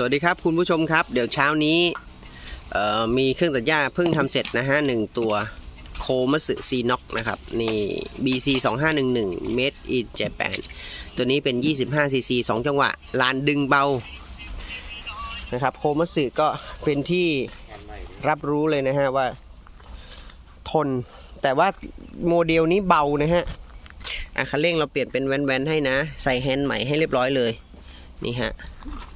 สวัสดีครับคุณผู้ชมครับ เดี๋ยวเช้านี้มีเครื่องตัดหญ้าเพิ่งทำเสร็จนะฮะหนึ่งตัวโคมัสึซีน็อกนะครับนี่ BC 2511 Made in Japan ตัวนี้เป็น 25cc 2 จังหวะ ลานดึงเบานะครับโคมัสึก็เป็นที่รับรู้เลยนะฮะว่าทน แต่ว่าโมเดลนี้เบานะฮะอะคันเร่งเราเปลี่ยนเป็นแวนๆให้นะ ใส่แฮนด์ใหม่ให้เรียบร้อยเลย นี่ฮะ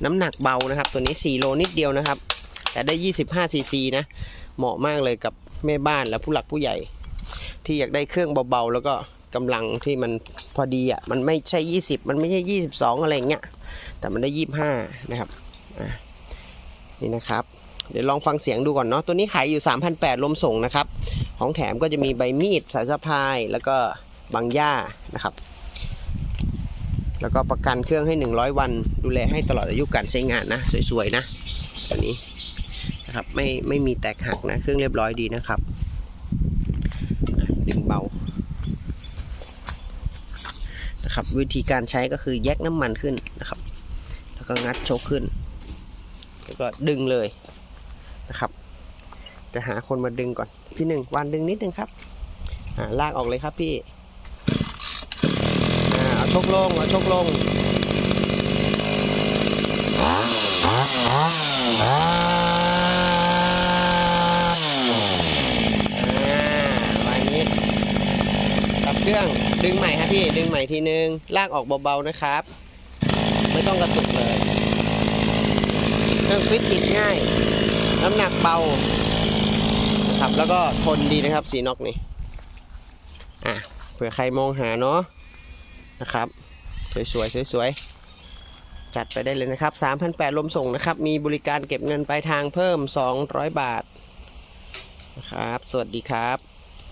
น้ำหนักเบานะครับ ตัวนี้ 4 โลนิดเดียวนะครับ แต่ได้ 25ซีซีนะ เหมาะมากเลยกับแม่บ้านและผู้หลักผู้ใหญ่ ที่อยากได้เครื่องเบาๆ แล้วก็กำลังที่มันพอดีอะมันไม่ใช่ 20 มันไม่ใช่ 22 อะไรอย่างเงี้ยแต่มันได้ 25 นะครับนี่นะครับ เดี๋ยวลองฟังเสียงดูก่อนเนาะตัวนี้ขายอยู่ 3,800ลมส่งนะครับ ของแถมก็จะมีใบมีดสายสะพายแล้วก็บางหญ้านะครับ แล้วก็ประกันเครื่องให้ 100 วัน ดูแลให้ตลอดอายุการใช้งานนะ สวยๆนะตัวนี้นะครับไม่ไม่มีแตกหักนะ เครื่องเรียบร้อยดีนะครับดึงเบานะครับวิธีการใช้ก็คือแยกน้ำมันขึ้นนะครับ แล้วก็งัดโชคขึ้น แล้วก็ดึงเลยนะครับจะหาคนมาดึงก่อน พี่หนึ่งวันดึงนิดนึงครับลากออกเลยครับพี่ ชกลงเอาชกลงอ่าประมาณนี้กับเครื่องดึงใหม่ครับพี่ดึงใหม่ทีนึง ลากออกเบาๆนะครับ ไม่ต้องกระตุกเลย เครื่องฟิตติดง่าย น้ำหนักเบานะครับแล้วก็ทนดีนะครับสีน็อกนี่อะเผื่อใครมองหาเนาะ นะครับ สวยๆสวยๆจัดไปได้เลยนะครับ 3,800ลมส่งนะครับ มีบริการเก็บเงินปลายทางเพิ่ม 200 บาทนะครับ สวัสดีครับ